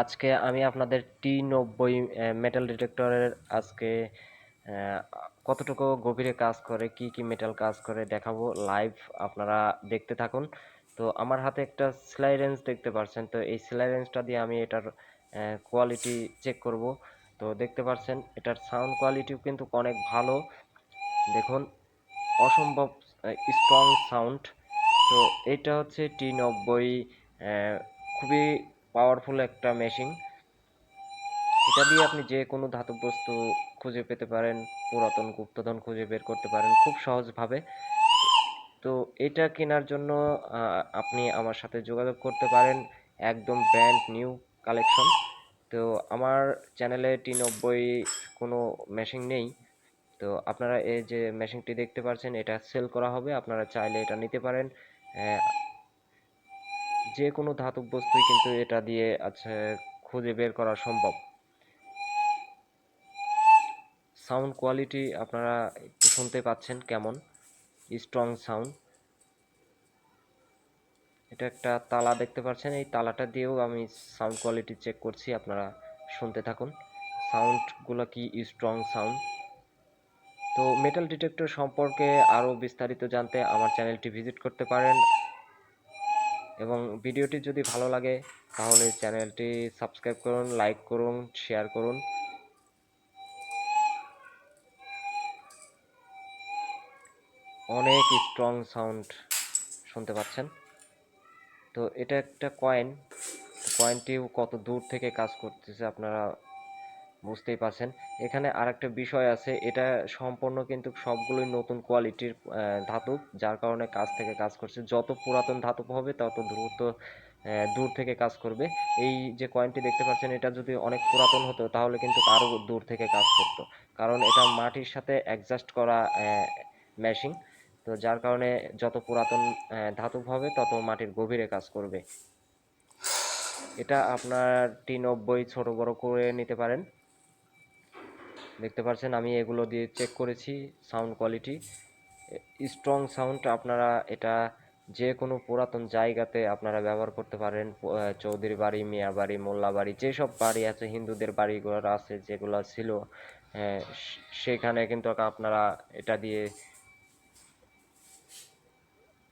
আজকে আমি আপনাদের টি নব্বই মেটাল ডিটেক্টরের আজকে কতটুকু গভীরে কাজ করে, কি কি মেটাল কাজ করে দেখাবো লাইভ আপনারা দেখতে থাকুন। তো আমার হাতে একটা সেলাই রেঞ্জ দেখতে পাচ্ছেন তো এই সেলাই রেঞ্জটা দিয়ে আমি এটার কোয়ালিটি চেক করব। তো দেখতে পাচ্ছেন এটার সাউন্ড কোয়ালিটিও কিন্তু অনেক ভালো। দেখুন, অসম্ভব স্ট্রং সাউন্ড তো এটা হচ্ছে টি নব্বই খুবই পাওয়ারফুল একটা মেশিন এটা দিয়ে আপনি যে কোনো ধাতব বস্তু খুঁজে পেতে পারেন, পুরাতন গুপ্তধন খুঁজে বের করতে পারেন খুব সহজভাবে। তো এটা কেনার জন্য আপনি আমার সাথে যোগাযোগ করতে পারেন। একদম ব্র্যান্ড নিউ কালেকশন তো আমার চ্যানেলে টি নব্বই কোনো মেশিন নেই। তো আপনারা এই যে মেশিনটি দেখতে পাচ্ছেন, এটা সেল করা হবে। আপনারা চাইলে এটা নিতে পারেন। যে কোনো ধাতব বস্তুই কিন্তু এটা দিয়ে আছে খুঁজে বের করা সম্ভব। সাউন্ড কোয়ালিটি আপনারা একটু শুনতে পাচ্ছেন কেমন? স্ট্রং সাউন্ড এটা একটা তালা দেখতে পাচ্ছেন, এই তালাটা দিয়েও আমি সাউন্ড কোয়ালিটি চেক করছি, আপনারা শুনতে থাকুন। সাউন্ডগুলো কি স্ট্রং সাউন্ড তো মেটাল ডিটেক্টর সম্পর্কে আরও বিস্তারিত জানতে আমার চ্যানেলটি ভিজিট করতে পারেন। এবং ভিডিওটি যদি ভালো লাগে, তাহলে চ্যানেলটি সাবস্ক্রাইব করুন, লাইক করুন, শেয়ার করুন। অনেক স্ট্রং সাউন্ড শুনতে পাচ্ছেন। তো এটা একটা কয়েন কয়েনটিও কত দূর থেকে কাজ করতেছে আপনারা বুঝতেই পারছেন। এখানে আরেকটা বিষয় আছে, এটা সম্পূর্ণ কিন্তু সবগুলোই নতুন কোয়ালিটির ধাতব যার কারণে কাজ থেকে কাজ করছে। যত পুরাতন ধাতব হবে, তত দ্রুত দূর থেকে কাজ করবে। এই যে কয়েনটি দেখতে পাচ্ছেন, এটা যদি অনেক পুরাতন হতো, তাহলে কিন্তু আরও দূর থেকে কাজ করতো। কারণ এটা মাটির সাথে অ্যাডজাস্ট করা মেশিন তো যার কারণে যত পুরাতন ধাতব হবে, তত মাটির গভীরে কাজ করবে। এটা আপনার টি নব্বই ছোট বড় করে নিতে পারেন। দেখতে পাচ্ছেন আমি এগুলো দিয়ে চেক করেছি সাউন্ড কোয়ালিটি স্ট্রং সাউন্ড আপনারা এটা যে কোনো পুরাতন জায়গাতে আপনারা ব্যবহার করতে পারেন চৌধুরী বাড়ি মিয়া বাড়ি মোল্লা বাড়ি যেসব বাড়ি আছে, হিন্দুদের বাড়িগুলো আছে যেগুলো ছিল সেখানে কিন্তু আপনারা এটা দিয়ে